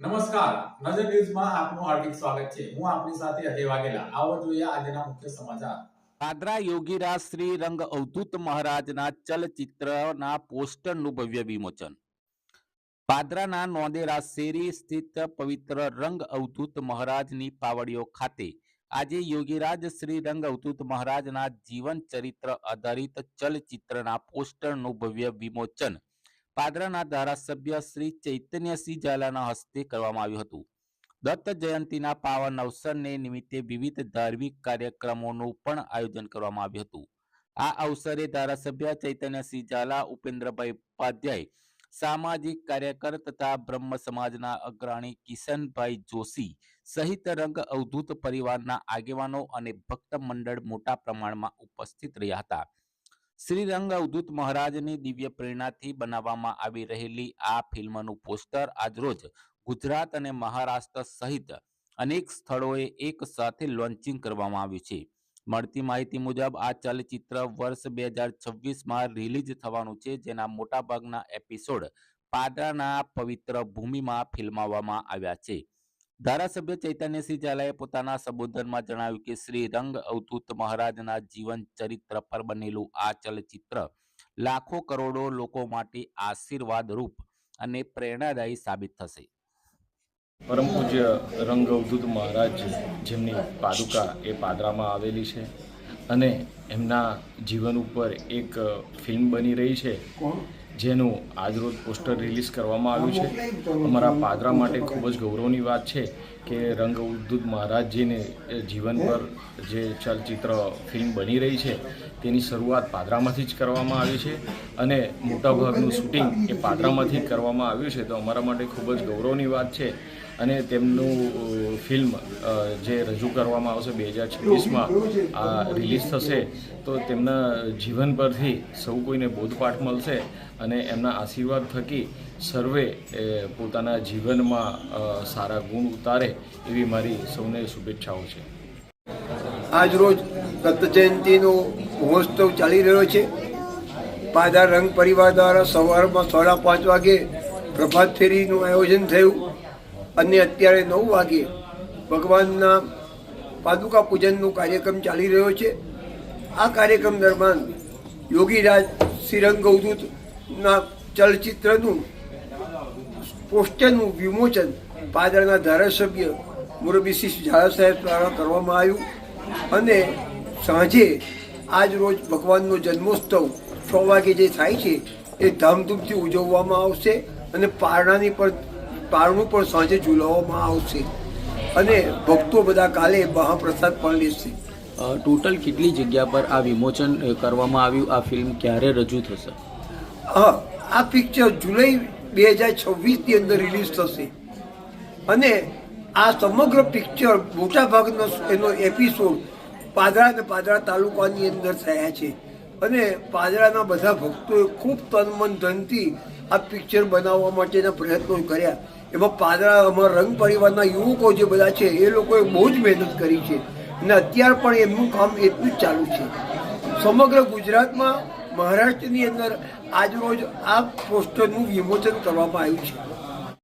નમસ્કાર. નજર ન્યૂઝમાં આપનું હાર્દિક સ્વાગત છે. હું આપની સાથે અજય વાઘેલા. આવો જોઈએ આજના મુખ્ય સમાચાર. પાદરા યોગીરાજ શ્રી રંગ અવધૂત મહારાજના ચલચિત્રના પોસ્ટરનું ભવ્ય વિમોચન. પાદરાના નોંદેરા શેરી સ્થિત પવિત્ર રંગ અવધૂત મહારાજની પાવડીઓ ખાતે આજે યોગીરાજ શ્રી રંગ અવધૂત મહારાજના જીવન ચરિત્ર આધારિત ચલચિત્રના પોસ્ટરનું ભવ્ય વિમોચન પાદરાના ધારાસભ્ય શ્રી ચૈતન્યસિંહ ઝાલાના હસ્તે કરવામાં આવ્યું હતું. દત્ત જયંતિના પાવન અવસરને નિમિત્તે વિવિધ ધાર્મિક કાર્યક્રમોનું પણ આયોજન કરવામાં આવ્યું હતું. આ અવસરે ધારાસભ્ય ચૈતન્યસિંહ ઝાલા, ઉપેન્દ્રભાઈ ઉપાધ્યાય, સામાજિક કાર્યકર તથા બ્રહ્મ સમાજના અગ્રણી કિશનભાઈ જોશી સહિત રંગ અવધૂત પરિવારના આગેવાનો અને ભક્ત મંડળ મોટા પ્રમાણમાં ઉપસ્થિત રહ્યા હતા. શ્રી રંગ અવધૂત મહારાજની દિવ્ય પ્રેરણાથી બનાવવામાં આવી રહેલી આ ફિલ્મનું પોસ્ટર આજરોજ ગુજરાત અને મહારાષ્ટ્ર સહિત અનેક સ્થળોએ એક સાથે લોન્ચિંગ કરવામાં આવ્યું છે. મળતી માહિતી મુજબ, આ ચલચિત્ર વર્ષ બે હજાર છવ્વીસમાં રિલીઝ થવાનું છે, જેના મોટાભાગના એપિસોડ પાદરાના પવિત્ર ભૂમિમાં ફિલ્માવવામાં આવ્યા છે. ધારાસભ્ય ચૈતન્યસિંહ ઝાલાએ પોતાના સંબોધનમાં જણાવ્યું કે શ્રી રંગ અવધૂત મહારાજના જીવન ચરિત્ર પર બનેલું આ ચલચિત્ર લાખો કરોડો લોકો માટે આશીર્વાદરૂપ અને પ્રેરણાદાયી સાબિત થશે. પરમ પૂજ્ય રંગ અવધૂત મહારાજ જેમની પાદુકા એ પાદરામાં આવેલી છે અને એમના જીવન ઉપર એક ફિલ્મ બની રહી છે. જેનું આજરોજ પોસ્ટર રિલીઝ કરવામાં આવ્યું છે. અમારા પાદરા માટે ખૂબ જ ગૌરવની વાત છે કે રંગ અવધૂત મહારાજજીને જીવન પર જે ચલચિત્ર, ફિલ્મ બની રહી છે, તેની શરૂઆત પાદરામાંથી જ કરવામાં આવી છે અને મોટાભાગનું શૂટિંગ એ પાદરામાંથી કરવામાં આવ્યું છે. તો અમારા માટે ખૂબ જ ગૌરવની વાત છે અને તેમનું ફિલ્મ જે રજૂ કરવામાં આવશે બે હજાર છવ્વીસમાં, આ રિલીઝ થશે. તો તેમના જીવન પરથી સૌ કોઈને બોધપાઠ મળશે અને એમના આશીર્વાદ થકી સર્વે પોતાના જીવનમાં સારા ગુણ ઉતારે એવી મારી સૌને શુભેચ્છાઓ છે. આજરોજ દત્ત જયંતિનો મહોત્સવ ચાલી રહ્યો છે. પાદા રંગ પરિવાર દ્વારા સવારમાં સાડા પાંચ વાગે પ્રભાત ફેરીનું આયોજન થયું અને અત્યારે નવ વાગે ભગવાનના પાદુકા પૂજનનો કાર્યક્રમ ચાલી રહ્યો છે. આ કાર્યક્રમ દરમિયાન યોગીરાજ શ્રીરંગ અવધૂતના ચલચિત્રનું, પોસ્ટરનું વિમોચન પાદરના ધારાસભ્ય મુરબીસિંહ ઝાલા સાહેબ દ્વારા કરવામાં આવ્યું અને સાંજે આજ રોજ ભગવાનનો જન્મોત્સવ છ વાગે જે થાય છે એ ધામધૂમથી ઉજવવામાં આવશે અને પારણાની પણ પારણું પણ સાંજે ઝુલાવવામાં આવશે. અને ભક્તો બધા કાલે મહાપ્રસાદ પણ લેશે. ટોટલ કેટલી જગ્યા પર આ વિમોચન કરવામાં આવ્યું? આ ફિલ્મ ક્યારે રજૂ થશે? હા આ પિક્ચર જુલાઈ બે હજાર છવ્વીસની અંદર રિલીઝ થશે. અને આ સમગ્ર પિક્ચર મોટાભાગનો એનો એપિસોડ પાદરા અને પાદરા તાલુકાની અંદર થયા છે. અને પાદરાના બધા ભક્તોએ ખૂબ તન મન ધનથી આ પિક્ચર બનાવવા માટેના પ્રયત્નો કર્યા. એમાં પાદરા, અમારા રંગ પરિવારના યુવકો જે બધા છે, એ લોકોએ બહુ જ મહેનત કરી છે. અને અત્યાર પણ એમનું કામ એટલું જ ચાલુ છે. સમગ્ર ગુજરાતમાં મહારાષ્ટ્રની અંદર આજરોજ આ પોસ્ટરનું વિમોચન કરવામાં આવ્યું છે.